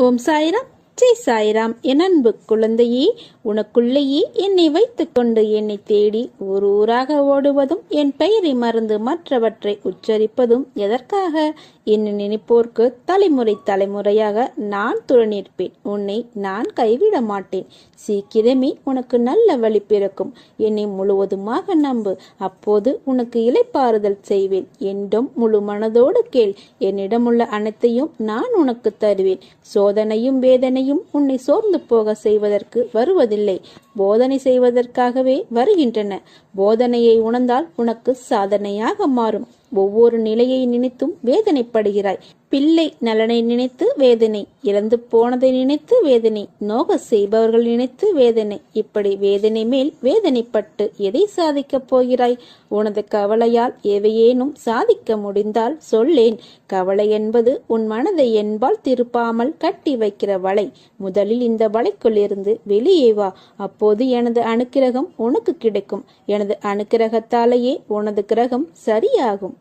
ஓம் சாய்ராம். ஜெய் சாய்ராம். என் அன்பு குழந்தையே உனக்குள்ளேயே என்னை வைத்துக்கொண்டு என்னை தேடி ஊர் ஊராக ஓடுவதும் என் பெயரை மறந்து மற்றவற்றை உச்சரிப்பதும் எதற்காக? என்னை நினைப்போர்க்கு தலைமுறை தலைமுறையாக நான் துணநிற்பேன் உன்னை நான் கைவிட மாட்டேன். சீக்கிரமே உனக்கு நல்ல வழி பிறக்கும். என்னை முழுவதுமாக நம்பு. அப்போது உனக்கு இலைப்பாறுதல் செய்வேன். என்றும் முழு மனதோடு கேள். என்னிடமுள்ள அனைத்தையும் நான் உனக்கு தருவேன். சோதனையும் வேதனையும் உன்னை சோர்ந்து போக செய்வதற்கு வருவதில்லை. போதனை செய்வதற்காகவே வருகின்றன. போதனையை உணர்ந்தால் உனக்கு சாதனையாக மாறும். ஒவ்வொரு நிலையை நினைத்தும் வேதனைப்படுகிறாய். பிள்ளை நலனை நினைத்து வேதனை இறந்து போனதை நினைத்து வேதனை நோக செய்பவர்கள் நினைத்து வேதனை. இப்படி வேதனை மேல் வேதனைப்பட்டு எதை சாதிக்கப் போகிறாய்? உனது கவலையால் எவையேனும் சாதிக்க முடிந்தால் சொல்லேன். கவலை என்பது உன் மனதை என்பால் திருப்பாமல் கட்டி வைக்கிற வலை. முதலில் இந்த வலைக்குள்ளிருந்து வெளியே வா. அப்போது எனது அணுக்கிரகம் உனக்கு கிடைக்கும். எனது அணுக்கிரகத்தாலேயே உனது கிரகம் சரியாகும்.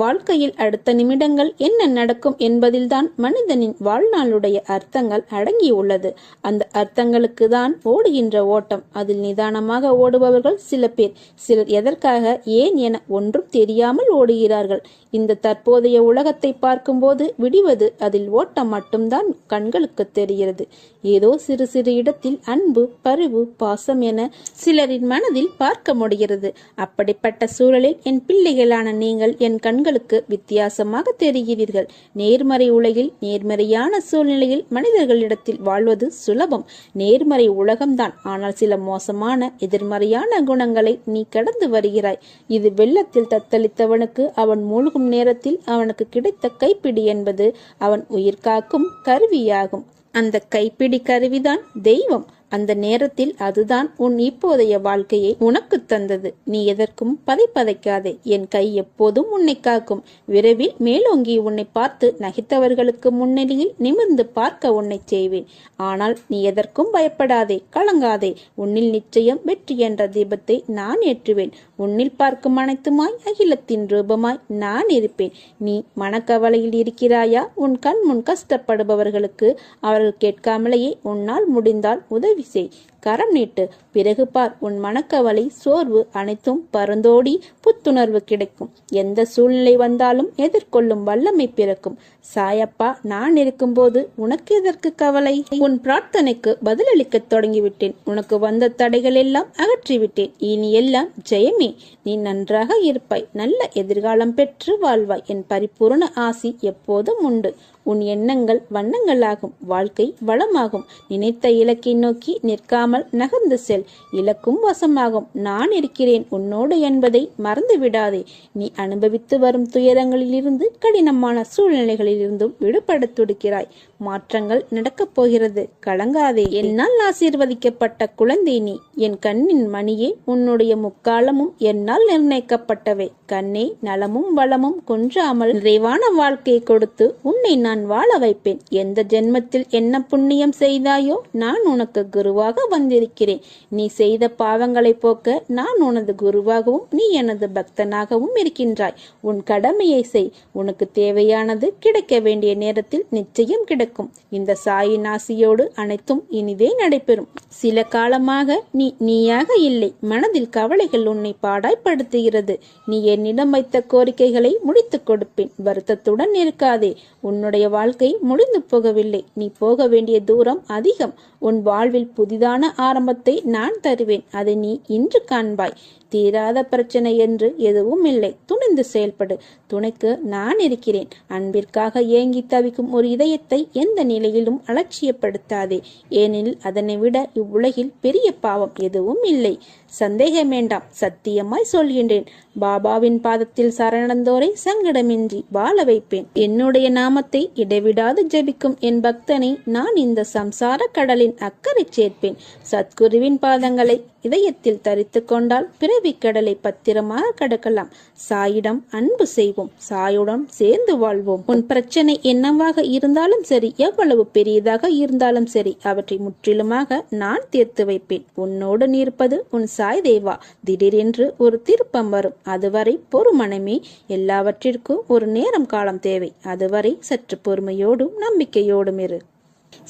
வாழ்க்கையில் அடுத்த நிமிடங்கள் என்ன நடக்கும் என்பதில்தான் மனிதனின் வாழ்நாளுடைய அர்த்தங்கள் அடங்கியுள்ளது. அந்த அர்த்தங்களுக்கு தான் ஓடுகின்ற ஓட்டம். அதில் நிதானமாக ஓடுபவர்கள் சில பேர். சிலர் எதற்காக ஏன் என ஒன்றும் தெரியாமல் ஓடுகிறார்கள். இந்த தற்போதைய உலகத்தை பார்க்கும்போது விடிவது அதில் ஓட்டம் மட்டும்தான் கண்களுக்கு தெரிகிறது. ஏதோ சிறு சிறு இடத்தில் அன்பு பரிவு பாசம் என சிலரின் மனதில் பார்க்க முடிகிறது. அப்படிப்பட்ட சூழலில் என் பிள்ளைகளான நீங்கள் என் கண்களுக்கு வித்தியாசமாக தெரிகிறீர்கள். நேர்மறை உலகில் நேர்மறையான சூழ்நிலையில் மனிதர்களிடத்தில் வாழ்வது சுலபம். நேர்மறை உலகம்தான். ஆனால் சில மோசமான எதிர்மறையான குணங்களை நீ கடந்து வருகிறாய். இது வெள்ளத்தில் தத்தளித்தவனுக்கு அவன் மூழ்கும் நேரத்தில் அவனுக்கு கிடைத்த கைப்பிடி என்பது அவன் உயிர் காக்கும் கருவியாகும். அந்த கைப்பிடி கருவிதான் தெய்வம். அந்த நேரத்தில் அதுதான் உன் இப்போதைய வாழ்க்கையை உனக்கு தந்தது. நீ எதற்கும் பதைப்பதைக்காதே என் கை எப்போதும் உன்னை காக்கும். விரைவில் மேலோங்கி உன்னை பார்த்து நகைத்தவர்களுக்கு முன்னிலையில் நிமிர்ந்து பார்க்க உன்னை செய்வேன். ஆனால் நீ எதற்கும் பயப்படாதே. கலங்காதே. உன்னில் நிச்சயம் வெற்றி என்ற தீபத்தை நான் ஏற்றுவேன். உன்னில் பார்க்கும் அனைத்துமாய் அகிலத்தின் ரூபமாய் நான் இருப்பேன். நீ மனக்கவலையில் இருக்கிறாயா? உன் கண் முன் கஷ்டப்படுபவர்களுக்கு அவர்கள் கேட்காமலேயே உன்னால் முடிந்தால் உதவி செய் கரம் நீட்டு. பிறகு பார் உன் மனக்கவலை சோர்வு அனைத்தும் பரந்தோடி புத்துணர்வு கிடைக்கும். எந்த சூழ்நிலை வந்தாலும் எதிர்கொள்ளும் வல்லமை பிறக்கும். சாயப்பா நான் இருக்கும்போது உனக்கு எதற்கு கவலை? உன் பிரார்த்தனைக்கு பதிலளிக்க தொடங்கிவிட்டேன். உனக்கு வந்த தடைகள் எல்லாம் அகற்றிவிட்டேன். இனி எல்லாம் ஜெயமே. நீ நன்றாக இருப்பாய். நல்ல எதிர்காலம் பெற்று வாழ்வாய். என் பரிபூரண ஆசி எப்போதும் உண்டு. உன் எண்ணங்கள் வண்ணங்களாகும். வாழ்க்கை வளமாகும். நினைத்த இலக்கை நோக்கி நிற்காமல் நகர்ந்து செல். இலக்கும் வசமாகும். நான் இருக்கிறேன். உன்னோடு என்பதை மறந்து விடாதே நீ அனுபவித்து வரும் துயரங்களிலிருந்து கடினமான சூழ்நிலைகளிலிருந்தும் விடுபட துடுக்கிறாய். மாற்றங்கள் நடக்கப் போகிறது. கலங்காதே. என்னால் ஆசீர்வதிக்கப்பட்ட குழந்தை நீ என் கண்ணின் மணியே உன்னுடைய முக்காலமும் என்னால் நிர்ணயிக்கப்பட்டவை. கண்ணே நலமும் வளமும் குன்றாமல் நிறைவான வாழ்க்கையை கொடுத்து உன்னை நான் வாழ வைப்பேன். எந்த ஜென்மத்தில் என்ன புண்ணியம் செய்தாயோ நான் உனக்கு குருவாக வந்திருக்கிறேன். நீ செய்த பாவங்களை போக்க நான் உனது குருவாகவும் நீ எனது பக்தனாகவும் இருக்கின்றாய். உன் கடமையை செய். உனக்கு தேவையானது கிடைக்க வேண்டிய நேரத்தில் நிச்சயம் கிடைக்கும். இந்த சாயின் ஆசியோடு அனைத்தும் இனிதே நடைபெறும். சில காலமாக நீ நீயாக இல்லை. மனதில் கவலைகள் உன்னை பாடாய்ப்படுத்துகிறது. நீ என்னிடம் வைத்த கோரிக்கைகளை முடித்துக் கொடுப்பேன். வருத்தத்துடன் இருக்காதே. உன்னுடைய வாழ்க்கை முடிந்து போகவில்லை. நீ போக வேண்டிய தூரம் அதிகம். உன் வாழ்வில் புதிதான ஆரம்பத்தை நான் தருவேன். அதை நீ இன்று காண்பாய். தீராத பிரச்சனை என்று எதுவும் இல்லை. துணிந்து செயல்படு. துணைக்கு நான் இருக்கிறேன். அன்பிற்காக ஏங்கி தவிக்கும் ஒரு இதயத்தை எந்த நிலையிலும் அலட்சியப்படுத்தாதே. ஏனெனில் அதனை விட இவ்வுலகில் பெரிய பாவம் எதுவும் இல்லை. சந்தேகம் வேண்டாம் சத்தியமாய் சொல்கின்றேன். பாபாவின் பாதத்தில் சரணந்தோரை சங்கடமின்றி வாழ வைப்பேன். என்னுடைய நாமத்தை இடைவிடாது ஜெபிக்கும் என் பக்தனை நான் இந்த சம்சார கடலின் அக்கறை சேர்ப்பேன். சத்குருவின் பாதங்களை இதயத்தில் தரித்து கொண்டால் பிறவி கடலை பத்திரமாக கடக்கலாம். சாயிடம் அன்பு செய்வோம் சாயுடன் சேர்ந்து வாழ்வோம். உன் பிரச்சனை என்னவாக இருந்தாலும் சரி எவ்வளவு பெரியதாக இருந்தாலும் சரி அவற்றை முற்றிலுமாக நான் தீர்த்து வைப்பேன். உன்னோடு நிற்பது உன் சாய் தேவா திடீரென்று ஒரு திருப்பம் வரும். அதுவரை பொறுமனமே எல்லாவற்றிற்கும் ஒரு நேரம் காலம் தேவை. அதுவரை சற்று பொறுமையோடும் நம்பிக்கையோடும் இரு.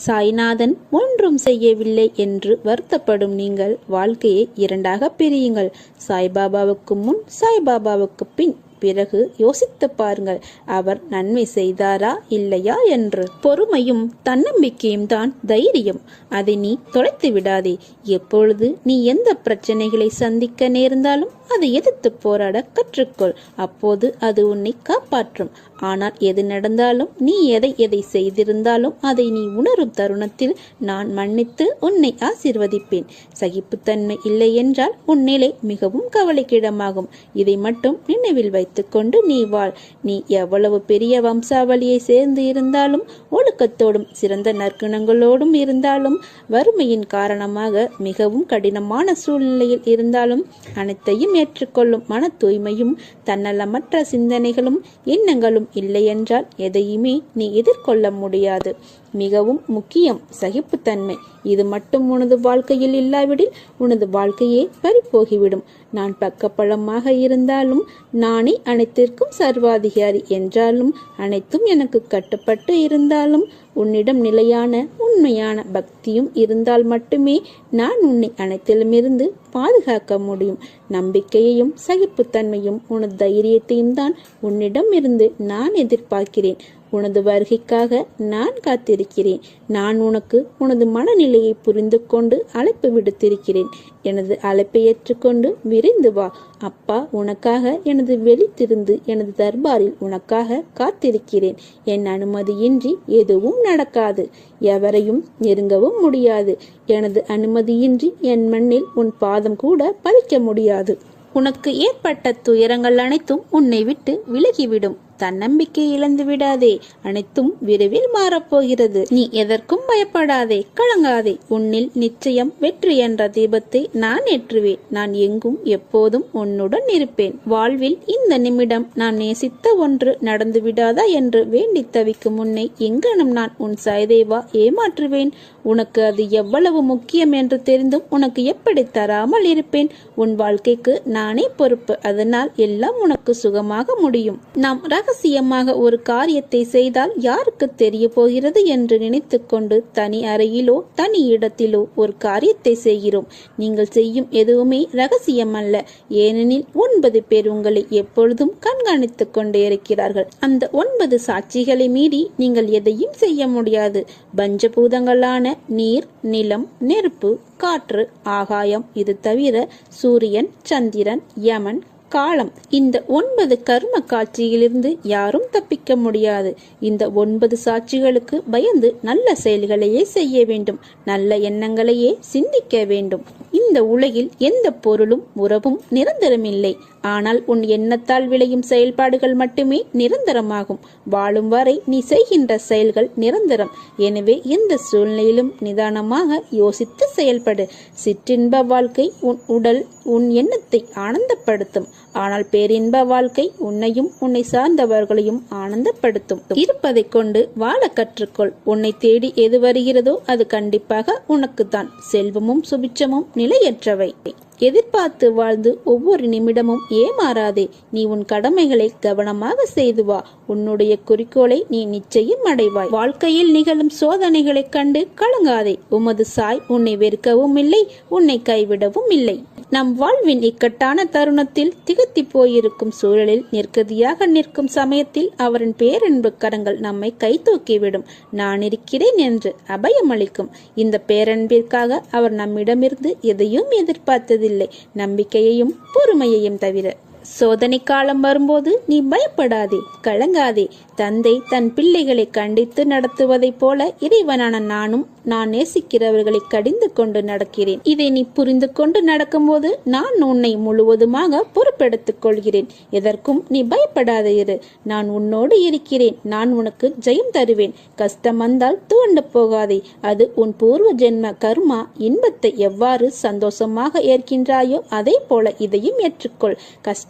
சாய்நாதன் ஒன்றும் செய்யவில்லை என்று வருத்தப்படும் நீங்கள் வாழ்க்கையை இரண்டாக பிரியுங்கள். சாய்பாபாவுக்கு முன் சாய்பாபாவுக்கு பின். பிறகு யோசித்து பாருங்கள் அவர் நன்மை செய்தாரா இல்லையா என்று. பொறுமையும் தன்னம்பிக்கையும் தான் தைரியம். அதை நீ தொலைத்து விடாதே. எப்பொழுது நீ எந்த பிரச்சனைகளை சந்திக்க நேர்ந்தாலும் அதை எதிர்த்து போராட கற்றுக்கொள். அப்போது அது உன்னை காப்பாற்றும். ஆனால் எது நடந்தாலும் நீ எதை எதை செய்திருந்தாலும் அதை நீ உணரும் தருணத்தில் நான் மன்னித்து உன்னை ஆசிர்வதிப்பேன். சகிப்புத்தன்மை இல்லை என்றால் உன் நிலை மிகவும் கவலைக்கிடமாகும். இதை மட்டும் நினைவில் வைத்துக்கொண்டு நீ வாழ். நீ எவ்வளவு பெரிய வம்சாவளியை சேர்ந்து இருந்தாலும் ஒழுக்கத்தோடும் சிறந்த நற்குணங்களோடும் இருந்தாலும் வறுமையின் காரணமாக மிகவும் கடினமான சூழ்நிலையில் இருந்தாலும் அனைத்தையும் ஏற்றுக்கொள்ளும் மன தூய்மையும் தன்னலமற்ற சிந்தனைகளும் எண்ணங்களும் இல்லையென்றால் எதையுமே நீ எதிர்கொள்ள முடியாது. மிகவும் முக்கியம் சகிப்புத்தன்மை. இது மட்டும் உனது வாழ்க்கையில் இல்லாவிடில் உனது வாழ்க்கையே பறிப்போகிவிடும். நான் பக்கப்பழமாக இருந்தாலும் நானே அனைத்திற்கும் சர்வாதிகாரி என்றாலும் அனைத்தும் எனக்கு கட்டுப்பட்டு இருந்தாலும் உன்னிடம் நிலையான உண்மையான பக்தியும் இருந்தால் மட்டுமே நான் உன்னை அனைத்திலுமிருந்து பாதுகாக்க முடியும். நம்பிக்கையையும் சகிப்புத்தன்மையும் உனது தைரியத்தையும் தான் உன்னிடம் இருந்து நான் எதிர்பார்க்கிறேன். உனது வருகைக்காக நான் காத்திருக்கிறேன். நான் உனக்கு உனது மனநிலையை புரிந்து கொண்டு அழைப்பு விடுத்திருக்கிறேன். எனது அழைப்பை ஏற்றுக்கொண்டு விரைந்து வா. அப்பா உனக்காக எனது வெளித்திருந்து எனது தர்பாரில் உனக்காக காத்திருக்கிறேன். என் அனுமதியின்றி எதுவும் நடக்காது. எவரையும் நெருங்கவும் முடியாது. எனது அனுமதியின்றி என் மண்ணில் உன் பாதம் கூட பதிக்க முடியாது. உனக்கு ஏற்பட்ட துயரங்கள் அனைத்தும் உன்னை விட்டு விலகிவிடும். தன்னம்பிக்கை இழந்து விடாதே. அனைத்தும் விரைவில் மாறப்போகிறது. நீ எதற்கும் பயப்படாதே. கலங்காதே. உன்னில் நிச்சயம் வெற்றி என்ற தீபத்தை நான் ஏற்றுவேன். நான் எங்கும் எப்போதும் உன்னுடன் இருப்பேன். வாழ்வில் இந்த நிமிடம் நான் நேசித்த ஒன்று நடந்து விடாதா என்று வேண்டி தவிக்கும் உன்னை எங்கனும் நான் உன் சாய்தேவா ஏமாற்றுவேன். உனக்கு அது எவ்வளவு முக்கியம் என்று தெரிந்தும் உனக்கு எப்படி தராமல் இருப்பேன்? உன் வாழ்க்கைக்கு நானே பொறுப்பு. அதனால் எல்லாம் உனக்கு சுகமாக முடியும். நாம் ரக ரகசியமாக ஒரு காரியத்தை செய்தால் யாருக்கு தெரிய போகிறது என்று நினைத்துக்கொண்டு தனி அறையிலோ தனி இடத்திலோ ஒரு காரியத்தை செய்கிறோம். நீங்கள் செய்யும் எதுவுமே ரகசியம் அல்ல ஏனெனில் ஒன்பது பேர் உங்களை எப்பொழுதும் கண்காணித்துக் கொண்டே இருக்கிறார்கள். அந்த ஒன்பது சாட்சிகளை மீறி நீங்கள் எதையும் செய்ய முடியாது. பஞ்சபூதங்களான நீர் நிலம் நெருப்பு காற்று ஆகாயம். இது தவிர சூரியன் சந்திரன் யமன் காலம். இந்த ஒன்பது கர்ம காட்சியிலிருந்து யாரும் தப்பிக்க முடியாது. இந்த ஒன்பது சாட்சிகளுக்கு பயந்து நல்ல செயல்களையே செய்ய வேண்டும். நல்ல எண்ணங்களையே சிந்திக்க வேண்டும். இந்த உலகில் எந்த பொருளும் உறவும் நிரந்தரமில்லை. ஆனால் உன் எண்ணத்தால் விளையும் செயல்பாடுகள் மட்டுமே நிரந்தரமாகும். வாழும் வரை நீ செய்கின்ற செயல்கள் நிரந்தரம். எனவே எந்த சூழ்நிலையிலும் நிதானமாக யோசித்து செயல்படு. சிற்றின்ப வாழ்க்கை உன் உடல் உன் எண்ணத்தை ஆனந்தப்படுத்தும். ஆனால் பேரின்ப வாழ்க்கை உன்னையும் உன்னை சார்ந்தவர்களையும் ஆனந்தப்படுத்தும். இருப்பதை கொண்டு வாழ கற்றுக்கொள். உன்னை தேடி எது வருகிறதோ அது கண்டிப்பாக உனக்குத்தான். செல்வமும் சுபிச்சமும் நிலையற்றவை. எதிர்பார்த்து வாழ்ந்து ஒவ்வொரு நிமிடமும் ஏமாறாதே. நீ உன் கடமைகளை கவனமாக செய்து வா. உன்னுடைய குறிக்கோளை நீ நிச்சயம் அடைவாய். வாழ்க்கையில் நிகழும் சோதனைகளைக் கண்டு கலங்காதே. உமது சாய் உன்னை வெறுக்கவும் இல்லை உன்னை கைவிடவும் இல்லை. நம் வாழ்வின் இக்கட்டான தருணத்தில் திகத்தி போயிருக்கும் சூழலில் நிற்கதியாக நிற்கும் சமயத்தில் அவரின் பேரன்பு கரங்கள் நம்மை கை தூக்கிவிடும். நான் இருக்கிறேன் என்று அபயமளிக்கும். இந்த பேரன்பிற்காக அவர் நம்மிடமிருந்து எதையும் எதிர்பார்த்தது எதிர்பார்த்ததில்லை நம்பிக்கையையும் பொறுமையையும் தவிர சோதனை காலம் வரும்போது நீ பயப்படாதே கலங்காதே. தந்தை தன் பிள்ளைகளை கண்டித்து நடத்துவதைப் போல இறைவனான நானும் நான் நேசிக்கிறவர்களை கடிந்து கொண்டு நடக்கிறேன். இதை நீ புரிந்து கொண்டு நடக்கும்போது நான் உன்னை முழுவதுமாக பொறுப்பெடுத்துக் கொள்கிறேன். எதற்கும் நீ பயப்படாத இரு. நான் உன்னோடு இருக்கிறேன். நான் உனக்கு ஜெயம் தருவேன். கஷ்டம் வந்தால் துவண்டு போகாதே. அது உன் பூர்வ ஜென்ம கர்மா இன்பத்தை எவ்வாறு சந்தோஷமாக ஏற்கின்றாயோ அதே போல இதையும் ஏற்றுக்கொள்.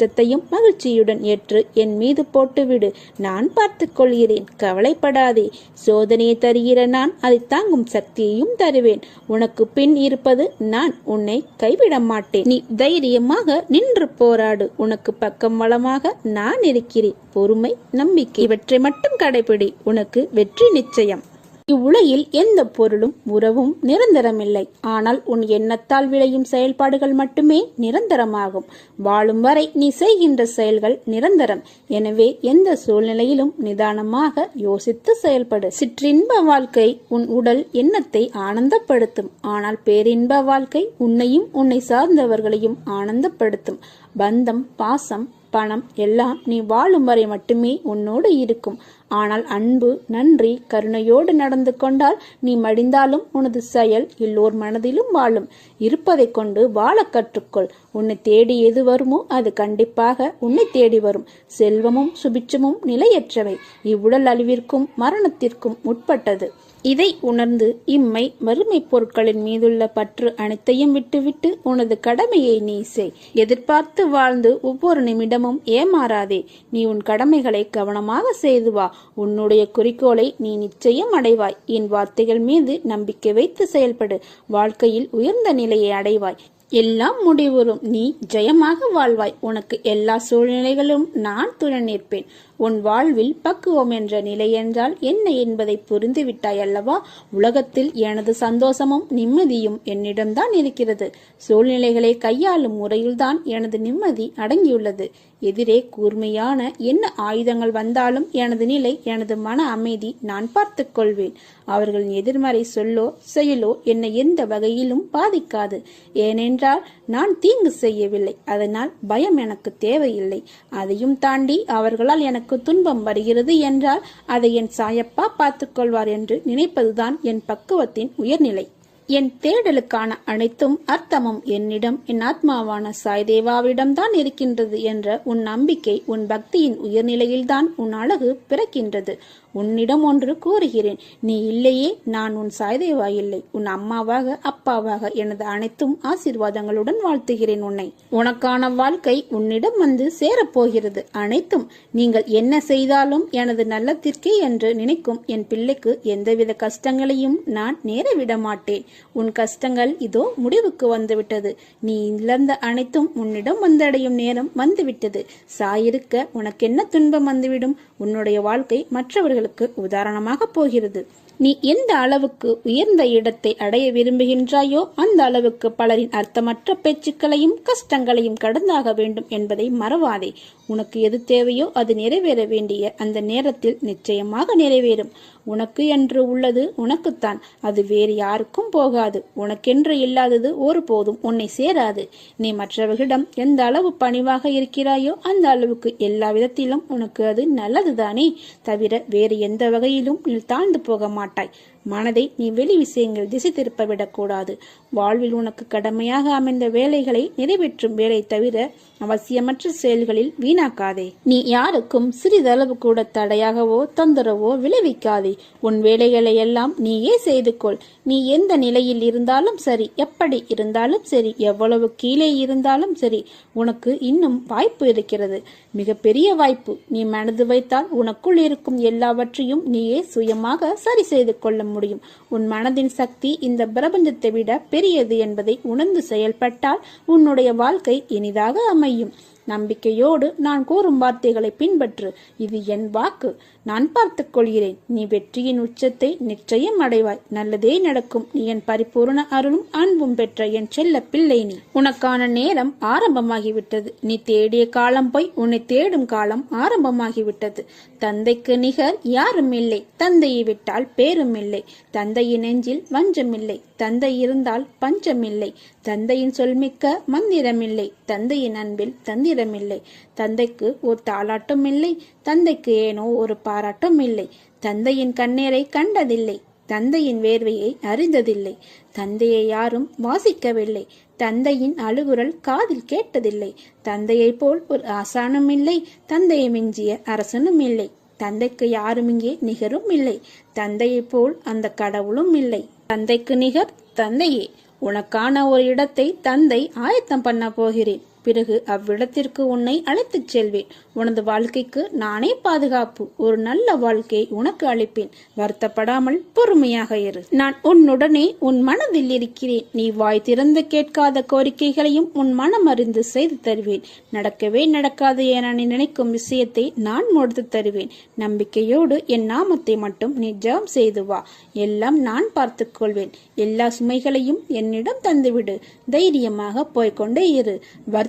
கஷ்டத்தையும் மகிழ்ச்சியுடன் ஏற்று என் மீது போட்டுவிடு. நான் பார்த்துக் கொள்கிறேன். கவலைப்படாதே. சோதனையை தருகிற நான் அதை தாங்கும் சக்தியையும் தருவேன். உனக்கு பின் இருப்பது நான் உன்னை கைவிட மாட்டேன். நீ தைரியமாக நின்று போராடு. உனக்கு பக்கம் வளமாக நான் இருக்கிறேன். பொறுமை நம்பிக்கை இவற்றை மட்டும் கடைபிடி. உனக்கு வெற்றி நிச்சயம். இவ்வுலகில் எந்த பொருளும் உறவும் நிரந்தரமில்லை. ஆனால் உன் எண்ணத்தால் விளையும் செயல்பாடுகள் மட்டுமே நிரந்தரமாகும். வாழும் வரை நீ செய்கின்ற செயல்கள் நிரந்தரம். எனவே எந்த சூழ்நிலையிலும் நிதானமாக யோசித்து செயல்படு. சிற்றின்ப வாழ்க்கை உன் உடல் எண்ணத்தை ஆனந்தப்படுத்தும். ஆனால் பேரின்ப வாழ்க்கை உன்னையும் உன்னை சார்ந்தவர்களையும் ஆனந்தப்படுத்தும். பந்தம் பாசம் பணம் எல்லாம் நீ வாழும் வரை மட்டுமே உன்னோடு இருக்கும். ஆனால் அன்பு நன்றி கருணையோடு நடந்து கொண்டால் நீ மடிந்தாலும் உனது செயல் எல்லோர் மனதிலும் வாழும். இருப்பதைக் கொண்டு வாழ கற்றுக்கொள். உன்னை தேடி எது வருமோ அது கண்டிப்பாக உன்னை தேடி வரும். செல்வமும் சுபிட்சமும் நிலையற்றவை. இவ்வுடல் அழிவிற்கும் மரணத்திற்கும் உட்பட்டது. இதை உணர்ந்து இம்மை மறுமை பொருட்களின் மீதுள்ள பற்று அனைத்தையும் விட்டுவிட்டு உனது கடமையை நீ செய். எதிர்பார்த்து வாழ்ந்து ஒவ்வொரு நிமிடமும் ஏமாறாதே. நீ உன் கடமைகளை கவனமாக செய்து வா. உன்னுடைய குறிக்கோளை நீ நிச்சயம் அடைவாய். என் வார்த்தைகள் மீது நம்பிக்கை வைத்து செயல்படு. வாழ்க்கையில் உயர்ந்த நிலையை அடைவாய். எல்லாம் முடிவுறும். நீ ஜெயமாக வாழ்வாய். உனக்கு எல்லா சூழ்நிலைகளும் நான் துணை நிற்பேன். உன் வாழ்வில் பக்குவம் என்ற நிலை என்றால் என்ன என்பதை புரிந்துவிட்டாய் அல்லவா உலகத்தில் எனது சந்தோஷமும் நிம்மதியும் என்னிடம்தான் இருக்கிறது. சூழ்நிலைகளை கையாளும் முறையில்தான் எனது நிம்மதி அடங்கியுள்ளது. எதிரே கூர்மையான என்ன ஆயுதங்கள் வந்தாலும் எனது நிலை எனது மன அமைதி நான் பார்த்துக் கொள்வேன். அவர்களின் எதிர்மறை சொல்லோ செயலோ என்னை எந்த வகையிலும் பாதிக்காது. ஏனென்றால் நான் தீங்கு செய்யவில்லை. அதனால் பயம் எனக்கு தேவையில்லை. அதையும் தாண்டி அவர்களால் எனக்கு துன்பம் வருகிறது என்றால் அதை என் சாயப்பா பார்த்துக்கொள்வார் என்று நினைப்பதுதான் என் பக்குவத்தின் உயர்நிலை. என் தேடலுக்கான அனைத்தும் அர்த்தமும் என்னிடம் என் ஆத்மாவான சாய்தேவாவிடம்தான் இருக்கின்றது என்ற உன் நம்பிக்கை உன் பக்தியின் உயர்நிலையில்தான் உன் அழகு பிறக்கின்றது. உன்னிடம் ஒன்று கூறுகிறேன் நீ இல்லையே நான் உன் சாய்தேவா இல்லை. உன் அம்மாவாக அப்பாவாக எனது அனைத்தும் ஆசீர்வாதங்களுடன் வாழ்த்துகிறேன் உன்னை. உனக்கான வாழ்க்கை உன்னிடம் வந்து சேரப்போகிறது. அனைத்தும் நீங்கள் என்ன செய்தாலும் எனது நல்லத்திற்கே என்று நினைக்கும் என் பிள்ளைக்கு எந்தவித கஷ்டங்களையும் நான் நேர விட மாட்டேன் உன் கஷ்டங்கள் இதோ முடிவுக்கு வந்துவிட்டது. நீ இழந்த அனைத்தும் உன்னிடம் வந்தடையும் நேரம் வந்துவிட்டது. சாயிருக்க உனக்கென்ன துன்பம் வந்துவிடும்? உன்னுடைய வாழ்க்கை மற்றவர்களுக்கு உதாரணமாக போகிறது. நீ எந்த அளவுக்கு உயர்ந்த இடத்தை அடைய விரும்புகின்றாயோ அந்த அளவுக்கு பலரின் அர்த்தமற்ற பேச்சுக்களையும் கஷ்டங்களையும் கடந்தாக வேண்டும் என்பதை மறவாதே. உனக்கு எது தேவையோ அது நிறைவேற வேண்டிய அந்த நேரத்தில் நிச்சயமாக நிறைவேறும். உனக்கு என்று உள்ளது உனக்குத்தான். அது வேறு யாருக்கும் போகாது. உனக்கென்று இல்லாதது ஒருபோதும் உன்னை சேராது. நீ மற்றவர்களிடம் எந்த அளவு பணிவாக இருக்கிறாயோ அந்த அளவுக்கு எல்லா விதத்திலும் உனக்கு அது நல்லதுதானே. தவிர வேறு எந்த வகையிலும் நீ தாழ்ந்து போக மாட்டாய். ఉంటాయి மனதை நீ வெளி விஷயங்கள் திசை திருப்ப விடக்கூடாது. வாழ்வில் உனக்கு கடமையாக அமைந்த வேலைகளை நிறைவேற்றும் வேலை தவிர அவசியமற்ற செயல்களில் வீணாக்காதே. நீ யாருக்கும் சிறிதளவு கூட தடையாகவோ தொந்தரவோ விளைவிக்காதே. உன் வேலைகளை எல்லாம் நீயே செய்து கொள். நீ எந்த நிலையில் இருந்தாலும் சரி எப்படி இருந்தாலும் சரி எவ்வளவு கீழே இருந்தாலும் சரி உனக்கு இன்னும் வாய்ப்பு இருக்கிறது. மிகப்பெரிய வாய்ப்பு. நீ மனது வைத்தால் உனக்குள் இருக்கும் எல்லாவற்றையும் நீயே சுயமாக சரி செய்து கொள்ள முடியும். உன் மனதின் சக்தி இந்த பிரபஞ்சத்தை விட பெரியது என்பதை உணர்ந்து செயல்பட்டால் உன்னுடைய வாழ்க்கை இனிதாக அமையும். நம்பிக்கையோடு நான் கூறும் வார்த்தைகளை பின்பற்று. இது என் வாக்கு. நான் பார்த்துக் கொள்கிறேன். நீ வெற்றியின் உச்சத்தை நிச்சயம் அடைவாய். நல்லதே நடக்கும். நீ என் பரிபூர்ண அருளும் அன்பும் பெற்ற என் செல்ல பிள்ளை நீ. உனக்கான நேரம் ஆரம்பமாகிவிட்டது. நீ தேடிய காலம் போய் உன்னை தேடும் காலம் ஆரம்பமாகிவிட்டது. தந்தைக்கு நிகர் யாரும் இல்லை. தந்தையை விட்டால் பேரும் இல்லை. தந்தையின் நெஞ்சில் வஞ்சமில்லை தந்தை இருந்தால் பஞ்சமில்லை தந்தையின் சொல்மிக்க மந்திரமில்லை தந்தையின் அன்பில் தந்திரமில்லை தந்தைக்கு ஒரு தாளாட்டும் இல்லை தந்தைக்கு ஏனோ ஒரு பாராட்டும் இல்லை. தந்தையின் கண்ணீரை கண்டதில்லை தந்தையின் வேர்வையை அறிந்ததில்லை. தந்தையை யாரும் வாசிக்கவில்லை தந்தையின் அழுகுரல் காதில் கேட்டதில்லை. தந்தையைப் போல் ஒரு ஆசானும் இல்லை தந்தையை மிஞ்சிய அரசனும் இல்லை. தந்தைக்கு யாரும் இங்கே நிகரும் இல்லை தந்தையைப் போல் அந்த கடவுளும் இல்லை. தந்தைக்கு நிகர் தந்தையே. உனக்கான ஒரு இடத்தை தந்தை ஆயத்தம் பண்ண போகிறேன். பிறகு அவ்விடத்திற்கு உன்னை அழைத்துச் செல்வேன். உனது வாழ்க்கைக்கு நானே பாதுகாப்பு. ஒரு நல்ல வாழ்க்கையை உனக்கு அளிப்பேன். வருத்தப்படாமல் பொறுமையாக இரு. நான் உன்னுடனே உன் மனதில் இருக்கிறேன். நீ வாய் திறந்து கேட்காத கோரிக்கைகளையும் உன் மனம் அறிந்து செய்து தருவேன். நடக்கவே நடக்காது என நீ நினைக்கும் விஷயத்தை நான் முடித்து தருவேன். நம்பிக்கையோடு என் நாமத்தை மட்டும் நீ ஜெபம் செய்து வா. எல்லாம் நான் பார்த்துக் கொள்வேன். எல்லா சுமைகளையும் என்னிடம் தந்துவிடு. தைரியமாக போய்க்கொண்டே இரு.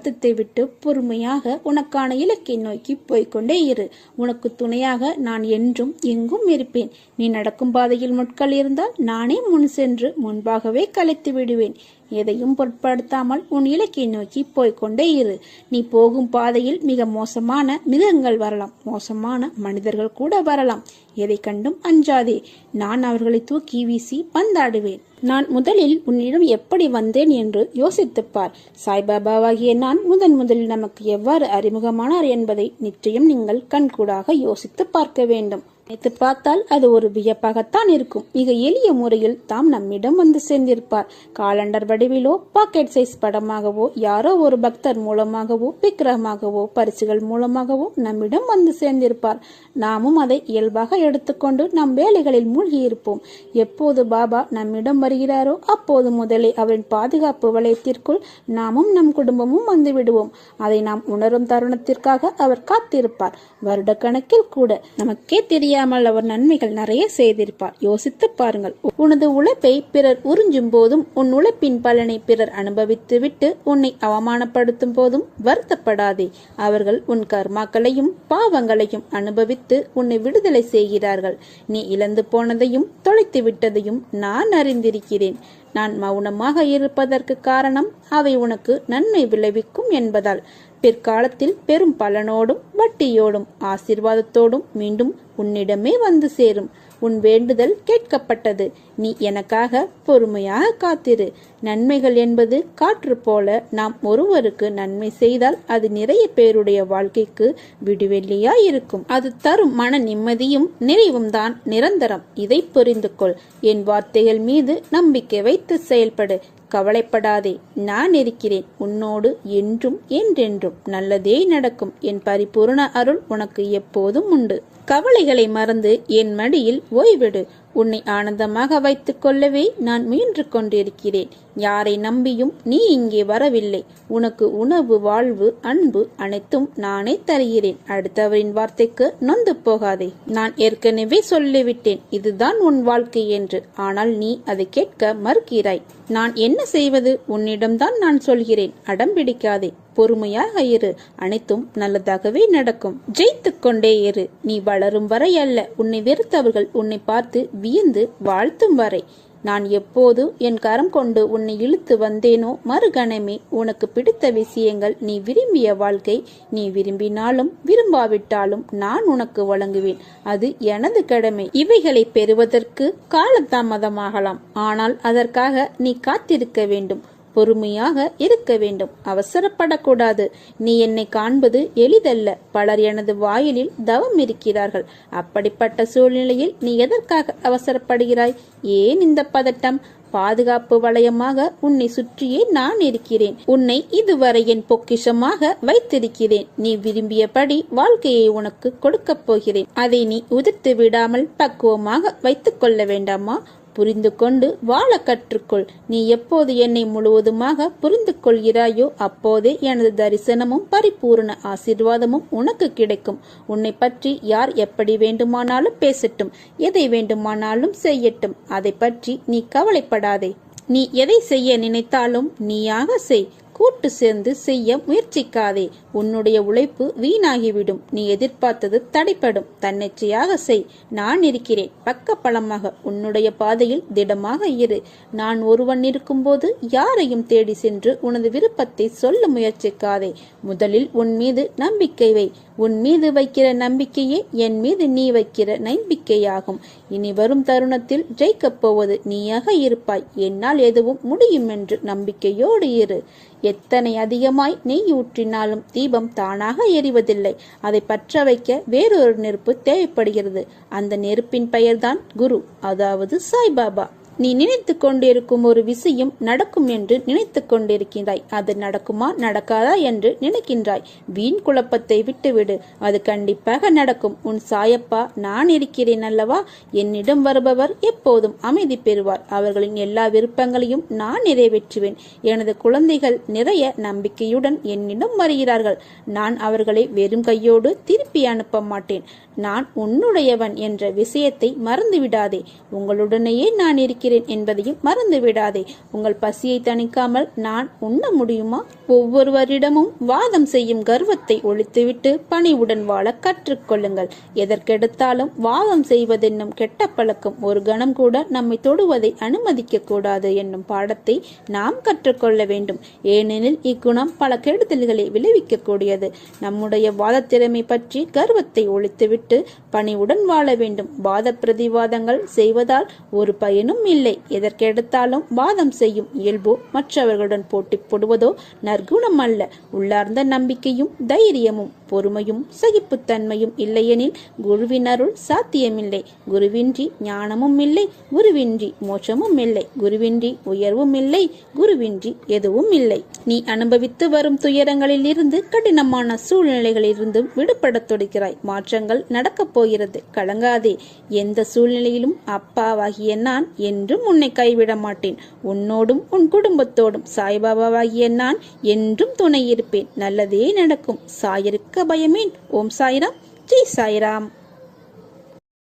வருத்தத்தை விட்டு பொறுமையாக உனக்கான இலக்கை நோக்கி போய்கொண்டே இரு. உனக்கு துணையாக நான் என்றும் எங்கும் இருப்பேன். நீ நடக்கும் பாதையில் முட்கள் இருந்தால் நானே முன் சென்று முன்பாகவே கலைத்து விடுவேன். எதையும் பொருட்படுத்தாமல் உன் இலக்கை நோக்கி போய்கொண்டே இரு. நீ போகும் பாதையில் மிக மோசமான மிருகங்கள் வரலாம். மோசமான மனிதர்கள் கூட வரலாம். எதை கண்டும் அஞ்சாதே. நான் அவர்களை தூக்கி வீசி பந்தாடுவேன் நான் முதலில் உன்னிடம் எப்படி வந்தேன் என்று யோசித்துப்பார். சாய்பாபாவாகிய நான் முதன் முதலில் நமக்கு எவ்வாறு அறிமுகமானார் என்பதை நிச்சயம் நீங்கள் கண்கூடாக யோசித்து பார்க்க வேண்டும். நினைத்து பார்த்தால் அது ஒரு வியப்பாகத்தான் இருக்கும். மிக எளிய முறையில் தாம் நம்மிடம் வந்து சேர்ந்திருப்பார். காலண்டர் வடிவிலோ பாக்கெட் சைஸ் படமாகவோ யாரோ ஒரு பக்தர் மூலமாகவோ விக்கிரகமாகவோ பரிசுகள் மூலமாகவோ நம்மிடம் வந்து சேர்ந்திருப்பார். நாமும் அதை இயல்பாக எடுத்துக்கொண்டு நம் வேலைகளில் மூழ்கி இருப்போம் எப்போது பாபா நம்மிடம் வருகிறாரோ அப்போது முதலே அவரின் பாதுகாப்பு வளையத்திற்குள் நாமும் நம் குடும்பமும் வந்து விடுவோம். அதை நாம் உணரும் தருணத்திற்காக அவர் காத்திருப்பார். வருடக்கணக்கில் கூட நமக்கே தெரியாமல் அவர் நன்மைகள் நிறைய செய்திருப்பார். யோசித்து பாருங்கள். உனது உழைப்பை பிறர் உறிஞ்சும் போதும் உன் உழைப்பின் பலனை பிறர் அனுபவித்து விட்டு உன்னை அவமானப்படுத்தும் போதும் வருத்தப்படாதே. அவர்கள் உன் கர்மாக்களையும் பாவங்களையும் அனுபவித்து உன்னை விடுதலை செய்கிறார்கள். நீ இழந்து போனதையும் தொலைத்து விட்டதையும் நான் அறிந்திருக்கிறேன். நான் மௌனமாக இருப்பதற்கு காரணம் அவை உனக்கு நன்மை விளைவிக்கும் என்பதால். பிற்காலத்தில் பெரும் பலனோடும் வட்டியோடும் ஆசிர்வாதத்தோடும் மீண்டும் உன்னிடமே வந்து சேரும். உன் வேண்டுதல் கேட்கப்பட்டது. நீ எனக்காக பொறுமையாக காத்திரு. நன்மைகள் என்பது காற்று போல நாம் ஒருவருக்கு நன்மை செய்தால் அது நிறைய பேருடைய வாழ்க்கைக்கு விடுவெள்ளியா இருக்கும் அது தரும் மன நிம்மதியும் நிறைவும் தான் நிரந்தரம். இதை புரிந்து கொள் என் வார்த்தைகள் மீது நம்பிக்கை வைத்து செயல்படு. கவலைப்படாதே நான் இருக்கிறேன். உன்னோடு என்றும் என்றென்றும் நல்லதே நடக்கும். என் பரிபூர்ண அருள் உனக்கு எப்போதும் உண்டு. கவலைகளை மறந்து என் மடியில் ஓய்விடு. உன்னை ஆனந்தமாக வைத்துக் கொள்ளவே நான் முயன்று கொண்டிருக்கிறேன். யாரை நம்பியும் நீ இங்கே வரவில்லை. உனக்கு உணவு வாழ்வு அன்பு அனைத்தும் நானே தருகிறேன். அடுத்தவரின் வார்த்தைக்கு நொந்து போகாதே. நான் ஏற்கனவே சொல்லிவிட்டேன். இதுதான் உன் வாழ்க்கை என்று. ஆனால் நீ அதை கேட்க மறுக்கிறாய். நான் என்ன செய்வது? உன்னிடம்தான் நான் சொல்கிறேன். அடம் பிடிக்காதே. பொறுமையாக இரு. அனைத்தும் நல்லதாகவே நடக்கும். ஜெயித்துக் கொண்டே இரு. நீ வளரும் வரை அல்ல. உன்னை வெறுத்தவர்கள் உன்னை பார்த்து வியந்து வாழ்த்தும் வரை. நான் எப்போது என் கரம் கொண்டு உன்னை இழுத்து வந்தேனோ மறுகணமே உனக்கு பிடித்த விஷயங்கள் நீ விரும்பிய வாழ்க்கை நீ விரும்பினாலும் விரும்பாவிட்டாலும் நான் உனக்கு வழங்குவேன். அது எனது கடமை. இவைகளை பெறுவதற்கு காலதாமதமாகலாம். ஆனால் அதற்காக நீ காத்திருக்க வேண்டும். பொறுமையாக இருக்க வேண்டும். அவசரப்படக்கூடாது. நீ என்னை காண்பது எளிதல்ல. பலர் எனது வாயிலில் தவம் இருக்கிறார்கள். அப்படிப்பட்ட சூழ்நிலையில் நீ எதற்காக அவசரப்படுகிறாய்? ஏன் இந்த பதட்டம்? பாதுகாப்பு வளையமாக உன்னை சுற்றியே நான் இருக்கிறேன். உன்னை இதுவரை என் பொக்கிஷமாக வைத்திருக்கிறேன். நீ விரும்பியபடி வாழ்க்கையை உனக்கு கொடுக்கப் போகிறேன். அதை நீ உதிர்த்து விடாமல் பக்குவமாக வைத்துக் கொள்ள வேண்டாமா? புரிந்து கொண்டு வாழ கற்றுக்கொள். நீ எப்போது என்னை முழுவதுமாக புரிந்து கொள்கிறாயோ அப்போதே எனது தரிசனமும் பரிபூர்ண ஆசீர்வாதமும் உனக்கு கிடைக்கும். உன்னை பற்றி யார் எப்படி வேண்டுமானாலும் பேசட்டும் எதை வேண்டுமானாலும் செய்யட்டும். அதை பற்றி நீ கவலைப்படாதே. நீ எதை செய்ய நினைத்தாலும் நீயாக செய். கூட்டு சேர்ந்து செய்ய முயற்சிக்காதே. உன்னுடைய உழைப்பு வீணாகிவிடும். நீ எதிர்பார்த்தது தடைப்படும் தன்னிச்சையாக செய். நான் இருக்கிறேன். பக்க பலமாக. உன்னுடைய பாதையில் திடமாக இரு. நான் ஒருவன் இருக்கும்போது யாரையும் தேடி சென்று உனது விருப்பத்தை சொல்ல முயற்சிக்காதே. முதலில் உன் மீது நம்பிக்கை வை. உன் மீது வைக்கிற நம்பிக்கையே என் மீது நீ வைக்கிற நம்பிக்கையாகும். இனி வரும் தருணத்தில் ஜெயிக்கப் போவது நீயாக இருப்பாய். என்னால் எதுவும் முடியும் என்று நம்பிக்கையோடு இரு. எத்தனை அதிகமாய் நெய் ஊற்றினாலும் தீபம் தானாக எரிவதில்லை. அதை பற்ற வைக்க வேறொரு நெருப்பு தேவைப்படுகிறது. அந்த நெருப்பின் பெயர்தான் குரு அதாவது சாய்பாபா. நீ நினைத்து கொண்டிருக்கும் ஒரு விஷயம் நடக்கும் என்று நினைத்து கொண்டிருக்கின்றாய். அது நடக்குமா? நடக்காதா என்று நினைக்கின்றாய். வீண் குழப்பத்தை விட்டுவிடு. அது கண்டிப்பாக நடக்கும். உன் சாயப்பா நான் இருக்கிறேன் அல்லவா? என்னிடம் வருபவர் எப்போதும் அமைதி பெறுவார். அவர்களின் எல்லா விருப்பங்களையும் நான் நிறைவேற்றுவேன். எனது குழந்தைகள் நிறைய நம்பிக்கையுடன் என்னிடம் வருகிறார்கள். நான் அவர்களை வெறும் கையோடு திருப்பி அனுப்ப மாட்டேன். நான் உன்னுடையவன் என்ற விஷயத்தை மறந்துவிடாதே. உங்களுடனேயே நான் இருக்கிறேன். என்பதையும் மறந்துவிடாதே. உங்கள் பசியை தணிக்காமல் நான் உண்ண முடியுமா? ஒவ்வொருவரிடமும் வாதம் செய்யும் கர்வத்தை ஒழித்துவிட்டு பணிவுடன் வாழ கற்றுக்கொள்ளுங்கள். எதற்கெடுத்தாலும் வாதம் செய்வதென்னும் கெட்ட பழக்கம் ஒரு கணம் கூட நம்மை தொடுவதை அனுமதிக்க கூடாது என்னும் பாடத்தை நாம் கற்றுக்கொள்ள வேண்டும். ஏனெனில் இக்குணம் பல கெடுதல்களை விளைவிக்கக்கூடியது நம்முடைய வாதத்திறமை பற்றி கர்வத்தை ஒழித்துவிட்டு பணிவுடன் வாழ வேண்டும். வாத பிரதிவாதங்கள் செய்வதால் ஒரு பயனும் இல்லை. எதற்கெடுத்தாலும் வாதம் செய்யும் இயல்போ மற்றவர்களுடன் போட்டி போடுவதோ நற்குணம் அல்ல. உள்ளார்ந்த நம்பிக்கையும் தைரியமும் பொறுமையும் சகிப்புத்தன்மையும் இல்லையெனில் குருவின் அருள் சாத்தியமில்லை. குருவின்றி ஞானமும் இல்லை குருவின்றி மோட்சமும் இல்லை. குருவின்றி உயர்வும் இல்லை குருவின்றி எதுவும் இல்லை. நீ அனுபவித்து வரும் துயரங்களில் இருந்து கடினமான சூழ்நிலைகளிலிருந்தும் விடுபடத் தொடுக்கிறாய். மாற்றங்கள் நடக்கப் போகிறது. கலங்காதே. எந்த சூழ்நிலையிலும் அப்பாவாகிய நான் என் என்றும் உன்னை கைவிட மாட்டேன் உன்னோடும் உன் குடும்பத்தோடும் சாய்பாபாவாகிய நான் என்றும் துணை இருப்பேன். நல்லதே நடக்கும். சாயருக்க பயமேன். ஓம் சாய்ராம். ஜெய் சாய்ராம்.